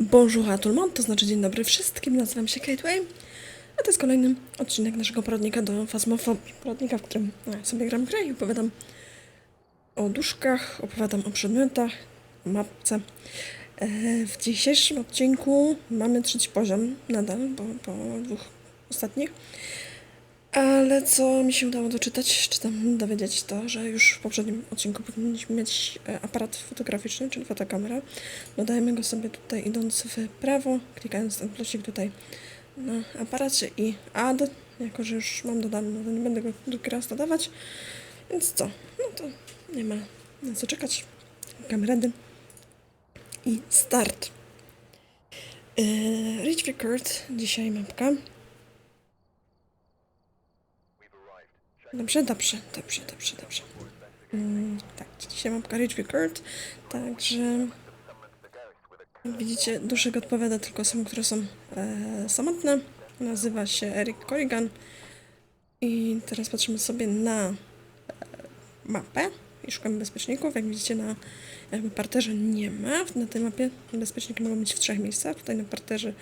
Bonjour à tout le monde, to znaczy dzień dobry wszystkim, nazywam się Kate Way, a to jest kolejny odcinek naszego poradnika do fasmofobii. Poradnika, w którym e, sobie gram grę i opowiadam o duszkach, opowiadam o przedmiotach, o mapce. E, W dzisiejszym odcinku mamy trzeci poziom nadal, bo po dwóch ostatnich. Ale co mi się udało doczytać, czy tam dowiedzieć, to, że już w poprzednim odcinku powinniśmy mieć e, aparat fotograficzny, czyli fotokamera. Dodajemy go sobie tutaj idąc w prawo, klikając ten plusik tutaj na aparacie i add. Jako, że już mam dodany, no to nie będę go drugi raz dodawać. Więc co? No to nie ma na co czekać. Klikam ready i start. Yy, Rich Record, dzisiaj mapka. Dobrze, dobrze, dobrze, dobrze, dobrze. Mm, tak, dzisiaj mapka Rich Record, także jak widzicie, duszek odpowiada tylko osobom, które są e, samotne. Nazywa się Eric Corrigan. I teraz patrzymy sobie na e, mapę i szukamy bezpieczników. Jak widzicie na jakby parterze nie ma. Na tej mapie bezpieczniki mogą być w trzech miejscach. Tutaj na parterze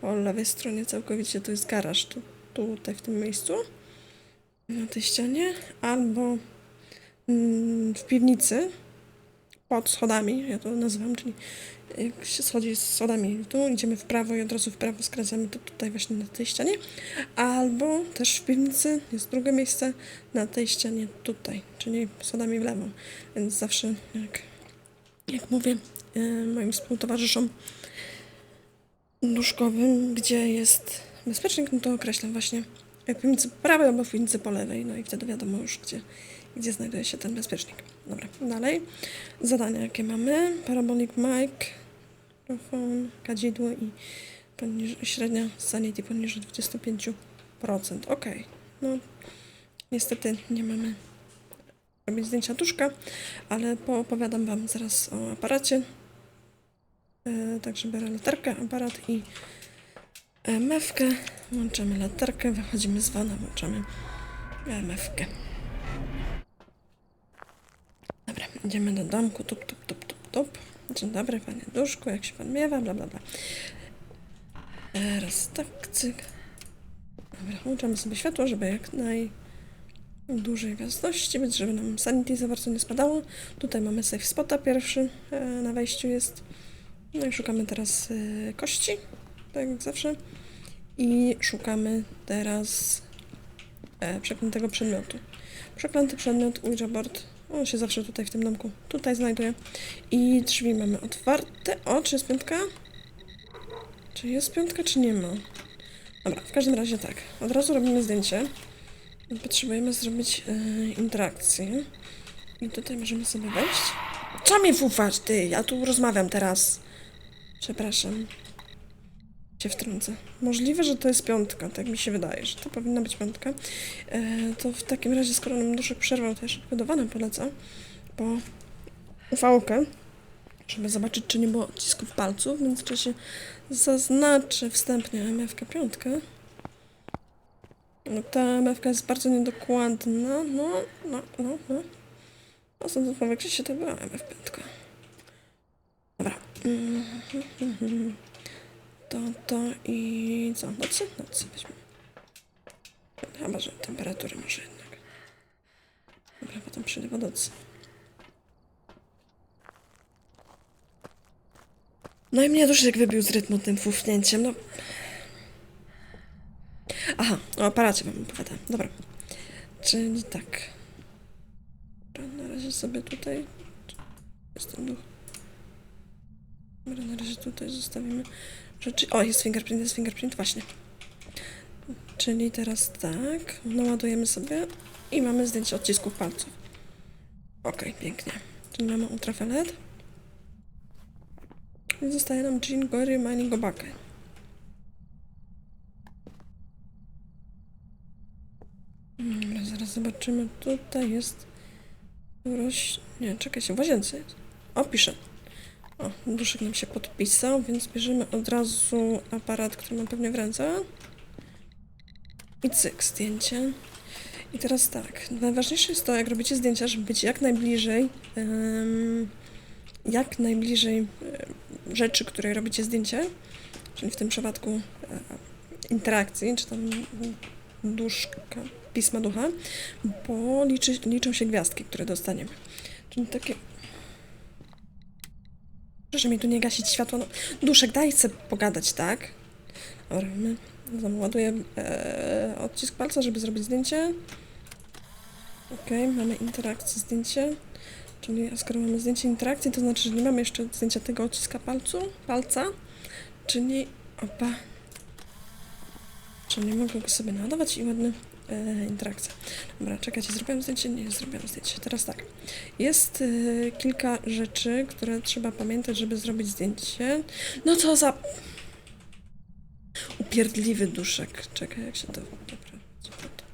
po lewej stronie całkowicie to jest garaż. Tu, tutaj w tym miejscu na tej ścianie, albo mm, w piwnicy pod schodami, ja to nazywam, czyli jak się schodzi z schodami tu, idziemy w prawo i od razu w prawo skracamy to tutaj właśnie na tej ścianie, albo też w piwnicy jest drugie miejsce na tej ścianie tutaj, czyli schodami w lewo, więc zawsze jak, jak mówię e, moim współtowarzyszom duszkowym, gdzie jest bezpiecznik, no to określam właśnie w piwnicy po prawej albo w piwnicy po lewej, no i wtedy wiadomo już, gdzie, gdzie znajduje się ten bezpiecznik. Dobra, dalej. Zadania, jakie mamy. Parabolic mic, mikrofon, kadzidło i poniżej, średnia sanity poniżej 25%. Ok, no niestety nie mamy robić zdjęcia duszka, ale poopowiadam Wam zaraz o aparacie. E, także biorę latarkę, aparat i EMF-kę, włączamy latarkę, wychodzimy z wana, włączamy EMF-kę. Dobra, idziemy do domku, tup, tup, tup, tup, tup. Dzień dobry, panie duszku, jak się pan miewa, bla, bla, bla. Teraz tak, cyk. Dobra, włączamy sobie światło, żeby jak najdłużej jasności, więc żeby nam sanity za bardzo nie spadało. Tutaj mamy safe spota pierwszy, e, na wejściu jest. No i szukamy teraz e, kości, tak jak zawsze. I szukamy teraz e, przeklętego przedmiotu. Przeklęty przedmiot, Ouija board, on się zawsze tutaj w tym domku, tutaj znajduje. I drzwi mamy otwarte. O, czy jest piątka? Czy jest piątka, czy nie ma? Dobra, w każdym razie tak. Od razu robimy zdjęcie. Potrzebujemy zrobić e, interakcję. I tutaj możemy sobie wejść. Co mi fufasz, ty? Ja tu rozmawiam teraz. Przepraszam. Cię wtrącę. Możliwe, że to jest piątka, tak mi się wydaje, że to powinna być piątka. E, to w takim razie, skoro nam duszek przerwał, to jeszcze wydawane polecam po ufałkę, żeby zobaczyć, czy nie było odcisków palców, więc czy się zaznaczę wstępnie MFK piątkę. No, ta MFK jest bardzo niedokładna, no, no, no, no. No, sądząc po wykresie, to była MF piątka. Dobra. Mhm. To, to i co? Nocy? Nocy weźmy. Chyba, że temperatury może jednak. Dobra, potem przyjdę w nocy. No i mnie duszek wybił z rytmu tym fufnięciem, no. Aha, o aparacie wam opowiadam. Dobra. Czyli tak. Na razie sobie tutaj... Jest ten duch. Dobra, na razie tutaj zostawimy rzeczy. O, jest fingerprint, jest fingerprint, właśnie. Czyli teraz tak, naładujemy sobie i mamy zdjęcie odcisków palców. Ok, pięknie. Czyli mamy ultrafiolet. I zostaje nam Jean Gory Mining Obake. Dobra, zaraz zobaczymy. Tutaj jest... Roś... Nie, czekajcie, w łazience jest. O, pisze. O, duszek nam się podpisał, więc bierzemy od razu aparat, który mam pewnie w ręce. I cyk, zdjęcie. I teraz tak, najważniejsze jest to, jak robicie zdjęcia, żeby być jak najbliżej, em, jak najbliżej rzeczy, której robicie zdjęcie, czyli w tym przypadku e, interakcji, czy tam duszka, pisma ducha, bo liczy, liczą się gwiazdki, które dostaniemy. Czyli takie... Proszę mi tu nie gasić światła. No, duszek, daj chcę pogadać, tak? Dobra, my ładuję e, odcisk palca, żeby zrobić zdjęcie. Okej, mamy interakcję, zdjęcie. Czyli skoro mamy zdjęcie interakcji, to znaczy, że nie mamy jeszcze zdjęcia tego odciska palcu, palca. Czyli, opa. Czyli mogę go sobie nadawać i ładny e, interakcja. Dobra, czekajcie, zrobiłam zdjęcie? Nie, zrobiłam zdjęcie. Teraz tak. Jest e, kilka rzeczy, które trzeba pamiętać, żeby zrobić zdjęcie. No co za... Upierdliwy duszek. Czekaj, jak się to... Dobra, co to?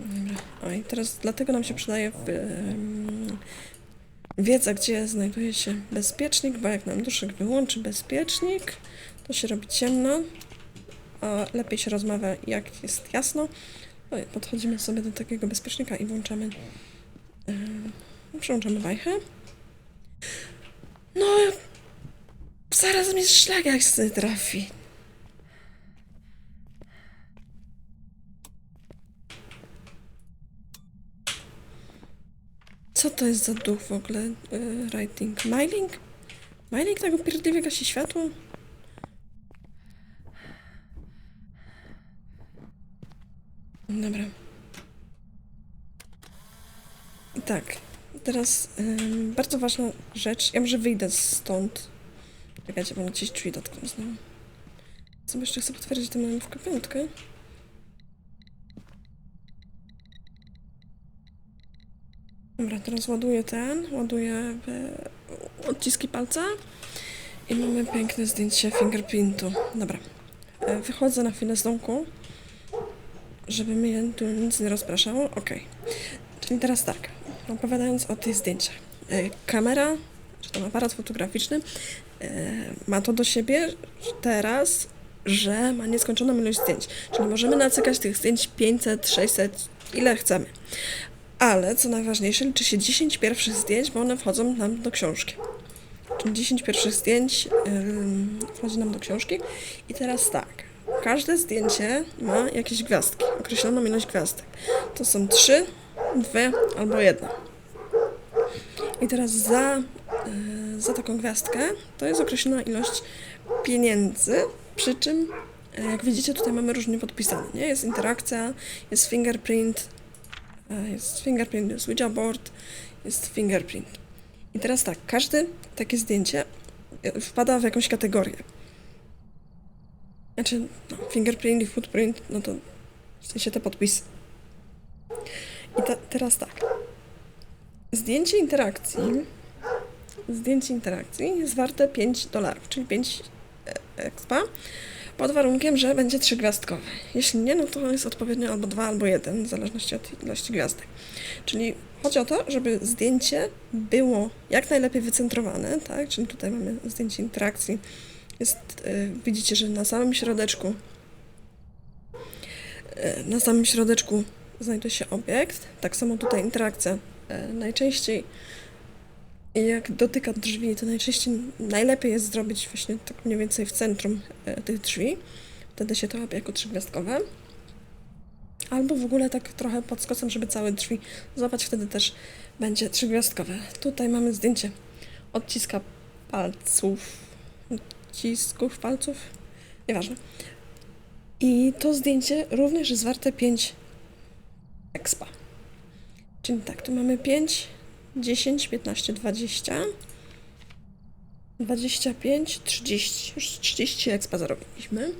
Dobra. Oj, teraz dlatego nam się przydaje w, wiedza, gdzie znajduje się bezpiecznik, bo jak nam duszek wyłączy bezpiecznik, to się robi ciemno, lepiej się rozmawia, jak jest jasno. Oj, podchodzimy sobie do takiego bezpiecznika i włączamy, em, przełączamy wajchę. No, zaraz mnie szlak jak sobie trafi. Co to jest za duch w ogóle? Yy, writing. Mailing? Mailing tak upierdliwie gasi światło? Dobra. Tak, teraz ym, bardzo ważna rzecz. Ja może wyjdę stąd. Czekajcie, bo gdzieś drzwi dotkną znowu. Co jeszcze chcę potwierdzić tę moją piątkę. Dobra, teraz ładuję ten, ładuję e, odciski palca i mamy piękne zdjęcie fingerprintu. Dobra, e, wychodzę na chwilę z domku, żeby mnie tu nic nie rozpraszało. Ok, czyli teraz tak, opowiadając o tych zdjęciach. E, kamera, czy tam aparat fotograficzny e, ma to do siebie teraz, że ma nieskończoną ilość zdjęć. Czyli możemy nacykać tych zdjęć 500, 600, ile chcemy. Ale co najważniejsze, liczy się 10 pierwszych zdjęć, bo one wchodzą nam do książki. Czyli 10 pierwszych zdjęć ym, wchodzi nam do książki. I teraz tak, każde zdjęcie ma jakieś gwiazdki, określoną ilość gwiazdek. To są 3, 2 albo 1. I teraz za, y, za taką gwiazdkę to jest określona ilość pieniędzy, przy czym y, jak widzicie tutaj mamy różnie podpisane, nie? Jest interakcja, jest fingerprint, E, Jest fingerprint, jest Ouija board, jest fingerprint. I teraz tak, każde takie zdjęcie e, wpada w jakąś kategorię. Znaczy, no, fingerprint i footprint, no to w sensie te podpisy. I ta, teraz tak. Zdjęcie interakcji, zdjęcie interakcji jest warte 5 dolarów, czyli 5 expa, pod warunkiem, że będzie trzygwiazdkowe. Jeśli nie, no to jest odpowiednio albo dwa, albo jeden, w zależności od ilości gwiazdek. Czyli chodzi o to, żeby zdjęcie było jak najlepiej wycentrowane, tak? Czyli tutaj mamy zdjęcie interakcji. Jest, y, widzicie, że na samym środeczku y, na samym środeczku znajduje się obiekt. Tak samo tutaj interakcja. Y, najczęściej jak dotyka drzwi, to najczęściej najlepiej jest zrobić właśnie tak mniej więcej w centrum e, tych drzwi. Wtedy się to łapie jako trzygwiazdkowe. Albo w ogóle tak trochę pod skosem, żeby całe drzwi złapać, wtedy też będzie trzygwiazdkowe. Tutaj mamy zdjęcie odciska palców, odcisków palców, nieważne. I to zdjęcie również jest warte 5 expa. Czyli tak, tu mamy 5 10, 15, 20, 25, 30. Już 30 expa zarobiliśmy.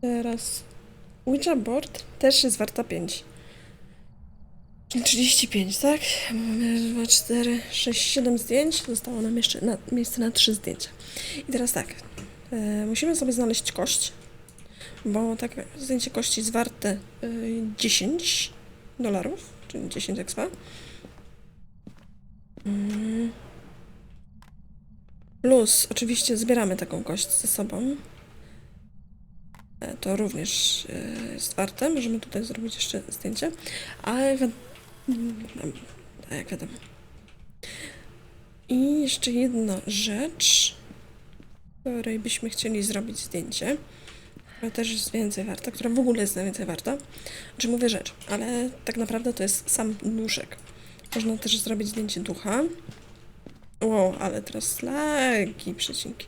Teraz Ouija board też jest warta 5. Czyli 35, tak? Mamy 2, 4, 6, 7 zdjęć. Zostało nam jeszcze na, miejsce na 3 zdjęcia. I teraz tak. Yy, musimy sobie znaleźć kość, bo tak zdjęcie kości jest warte yy, 10 dolarów, czyli 10 expa. Mm. Plus, oczywiście zbieramy taką kość ze sobą. E, To również e, jest warte. Możemy tutaj zrobić jeszcze zdjęcie. Wi- mm, a jak wiadomo. I jeszcze jedna rzecz, której byśmy chcieli zrobić zdjęcie, która też jest więcej warta, która w ogóle jest najwięcej warta. Czy mówię rzecz, ale tak naprawdę to jest sam duszek. Można też zrobić zdjęcie ducha. Wow, ale teraz lagi przecinki.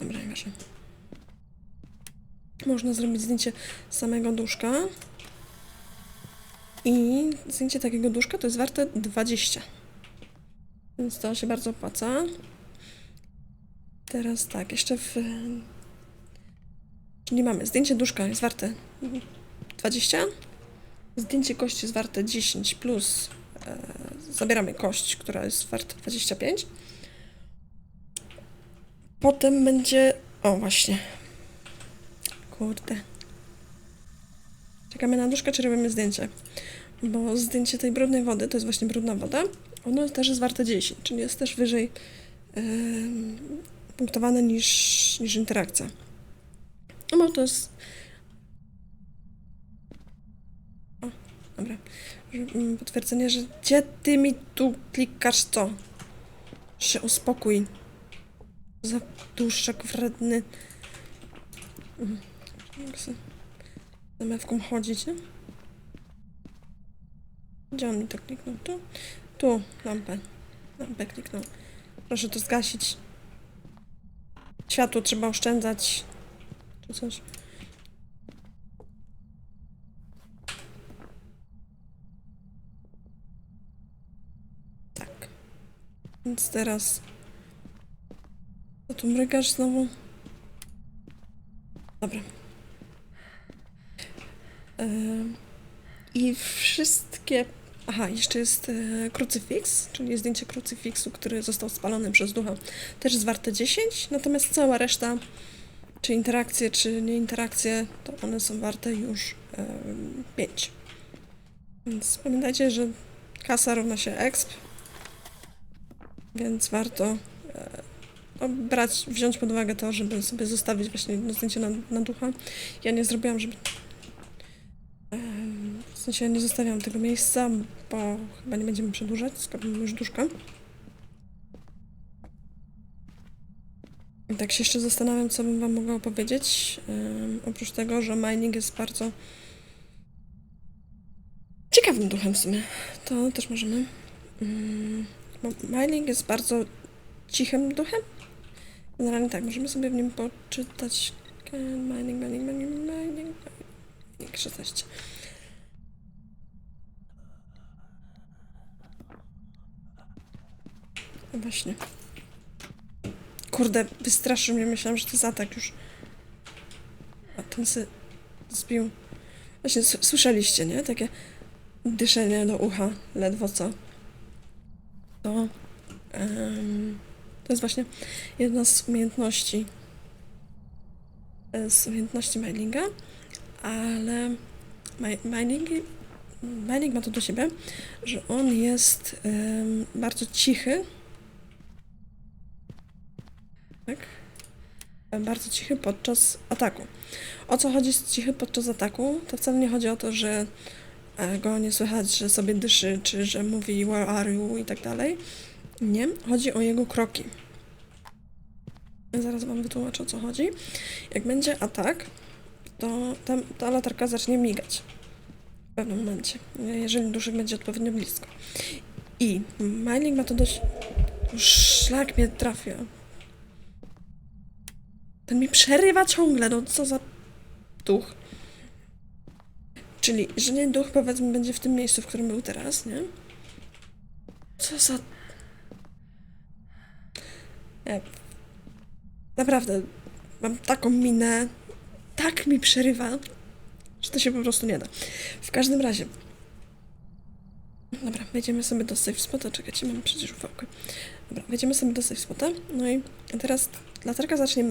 Dobra, nieważne. Można zrobić zdjęcie samego duszka. I zdjęcie takiego duszka to jest warte 20. Więc to się bardzo opłaca. Teraz tak, jeszcze w... Czyli mamy zdjęcie duszka jest warte 20. Zdjęcie kości jest warte 10 plus e, zabieramy kość, która jest warta 25. Potem będzie... O, właśnie. Kurde. Czekamy na duszkę, czy robimy zdjęcie? Bo zdjęcie tej brudnej wody, to jest właśnie brudna woda, ono też jest warte 10, czyli jest też wyżej em, punktowane niż, niż interakcja. No bo to jest... O, dobra. Mm, Potwierdzenie, że gdzie ty mi tu klikasz co? Się uspokój. Za duszek wredny. Mhm. Mogę sobie za mewką chodzić, nie? Gdzie on mi to kliknął? Tu? Tu, lampę. Lampę kliknął. Proszę to zgasić. Światło trzeba oszczędzać. Czy coś. Tak. Więc teraz... Co tu mrygasz znowu? Dobra. Em, I wszystkie. Aha, jeszcze jest e, krucyfiks, czyli zdjęcie krucyfiksu, który został spalony przez ducha. Też jest warte 10, natomiast cała reszta, czy interakcje, czy nie interakcje, to one są warte już em, 5. Więc pamiętajcie, że kasa równa się exp, więc warto e, no, brać, wziąć pod uwagę to, żeby sobie zostawić właśnie jedno zdjęcie na, na ducha. Ja nie zrobiłam, żeby Em, W sensie ja nie zostawiam tego miejsca, bo chyba nie będziemy przedłużać, skoro mamy już duszkę. I tak się jeszcze zastanawiam, co bym wam mogła opowiedzieć. Oprócz tego, że mining jest bardzo ciekawym duchem w sumie. To też możemy. Mm, mining jest bardzo cichym duchem. Generalnie tak, możemy sobie w nim poczytać mining, mining, mining, mining, mining, 16. Właśnie. Kurde, wystraszył mnie, myślałam, że to jest atak już. A ten se zbił. Właśnie, słyszeliście, nie? Takie dyszenie do ucha, ledwo co. To, em, to jest właśnie jedna z umiejętności e, z umiejętności mailinga, ale mi- mining, mining ma to do siebie, że on jest em, bardzo cichy. Tak? E, Bardzo cichy podczas ataku. O co chodzi z cichy podczas ataku? To wcale nie chodzi o to, że e, go nie słychać, że sobie dyszy, czy że mówi where are you i tak dalej. Nie, chodzi o jego kroki. Zaraz wam wytłumaczę o co chodzi. Jak będzie atak, to tam, ta latarka zacznie migać w pewnym momencie, jeżeli duszek będzie odpowiednio blisko. I Mining ma to dość... Szlak mnie trafia. Ten mi przerywa ciągle, no co za duch. Czyli, jeżeli duch powiedzmy będzie w tym miejscu, w którym był teraz, nie? Co za... Nie. Naprawdę, mam taką minę, tak mi przerywa, że to się po prostu nie da. W każdym razie. Dobra, wejdziemy sobie do safe spota. Czekajcie, mam przecież ufałkę. Dobra, wejdziemy sobie do safe spota. No i teraz latarka zacznie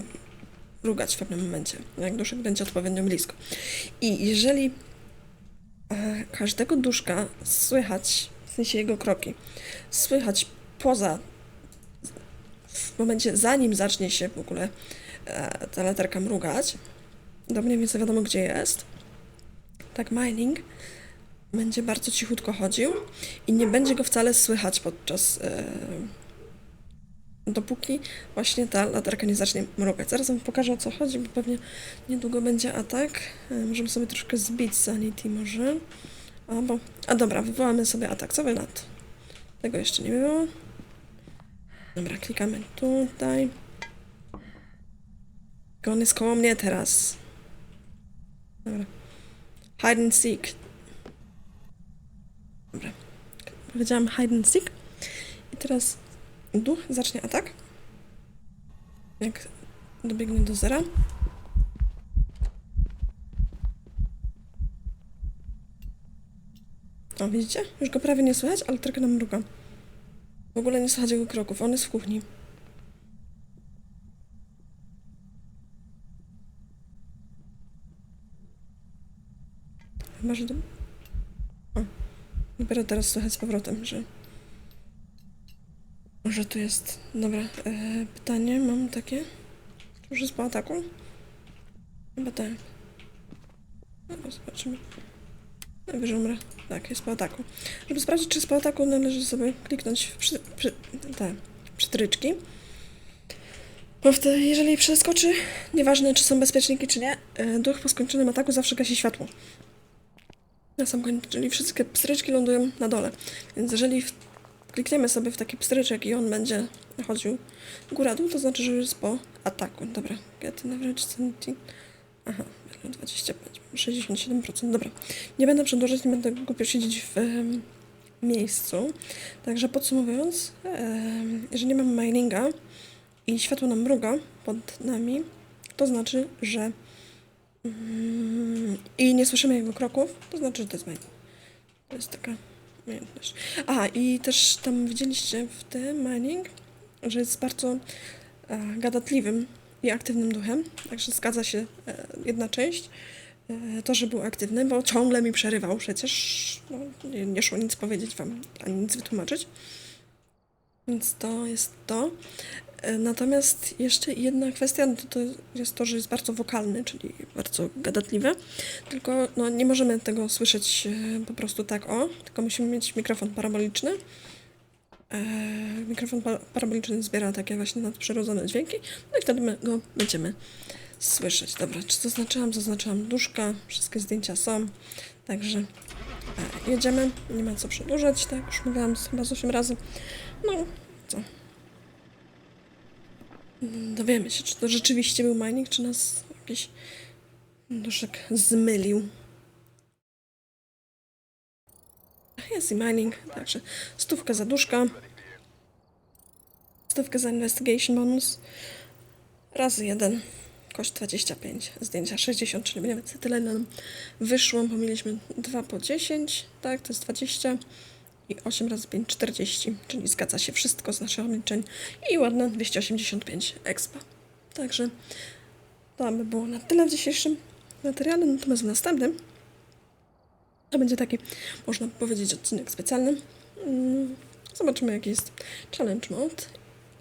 mrugać w pewnym momencie, jak duszek będzie odpowiednio blisko. I jeżeli e, każdego duszka słychać, w sensie jego kroki, słychać poza w momencie, zanim zacznie się w ogóle e, ta latarka mrugać, do mniej więcej wiadomo, gdzie jest, tak mining będzie bardzo cichutko chodził i nie będzie go wcale słychać podczas, e, dopóki właśnie ta latarka nie zacznie mrugać. Zaraz wam pokażę o co chodzi, bo pewnie niedługo będzie atak. E, Możemy sobie troszkę zbić sanity może. A, bo... A dobra, wywołamy sobie atak. Co wy? Tego jeszcze nie było. Dobra, klikamy tutaj. On jest koło mnie teraz. Dobra. Hide and seek. Dobra. Powiedziałam hide and seek. I teraz duch zacznie atak. Jak dobiegnie do zera. O, widzicie? Już go prawie nie słychać, ale tylko nam mruga. W ogóle nie słychać jego kroków. On jest w kuchni. Chyba, że... Do... O. Dopiero teraz słychać z powrotem, że... Może tu jest... Dobra, e, pytanie mam takie. Czy już jest po ataku? Chyba tak. Dobra, zobaczymy. Najwyżej umrę. Tak, jest po ataku. Żeby sprawdzić, czy jest po ataku, należy sobie kliknąć w przy, przy, te przytryczki. Bo wtedy, jeżeli przeskoczy, nieważne czy są bezpieczniki, czy nie, e, duch po skończonym ataku zawsze gasi światło. Na sam koniec, czyli wszystkie pstryczki lądują na dole. Więc jeżeli w, klikniemy sobie w taki pstryczek i on będzie chodził góra-dół, to znaczy, że już jest po ataku. Dobra, get average sanity. Aha, 25, 67%. Dobra, nie będę przedłużać, nie będę głupio siedzieć w miejscu. Także podsumowując, em, jeżeli mamy mininga i światło nam mruga pod nami, to znaczy, że mm, i nie słyszymy jego kroków, to znaczy, że to jest mining. To jest taka umiejętność. Aha, i też tam widzieliście w tym mining, że jest bardzo e, gadatliwym i aktywnym duchem, także zgadza się e, jedna część, e, to, że był aktywny, bo ciągle mi przerywał przecież, no, nie, nie szło nic powiedzieć wam, ani nic wytłumaczyć. Więc to jest to. E, Natomiast jeszcze jedna kwestia no to, to jest to, że jest bardzo wokalny, czyli bardzo gadatliwy. Tylko no, nie możemy tego słyszeć e, po prostu tak o, tylko musimy mieć mikrofon paraboliczny. E, mikrofon pa- paraboliczny zbiera takie właśnie nadprzyrodzone dźwięki, no i wtedy my go będziemy słyszeć. Dobra, czy zaznaczyłam? Zaznaczyłam duszka, wszystkie zdjęcia są, także jedziemy, nie ma co przedłużać, tak, już mówiłam chyba z 8 razy. No, co? Dowiemy się, czy to rzeczywiście był mining, czy nas jakiś duszek zmylił. Jest i mining, także stówka za duszka, stówkę za investigation bonus, razy jeden, koszt 25, zdjęcia 60, czyli mniej więcej tyle nam wyszło, bo mieliśmy 2 po 10, tak, to jest 20 i 8 razy 5, 40, czyli zgadza się wszystko z naszych obliczeń i ładne 285 expa. Także to by było na tyle w dzisiejszym materiale, natomiast w następnym to będzie taki, można powiedzieć, odcinek specjalny. Mm, Zobaczymy, jaki jest challenge mode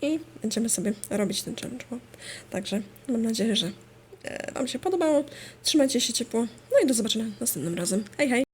i będziemy sobie robić ten challenge mode. Także mam nadzieję, że e, Wam się podobało. Trzymajcie się ciepło. No i do zobaczenia następnym razem. Hej, hej!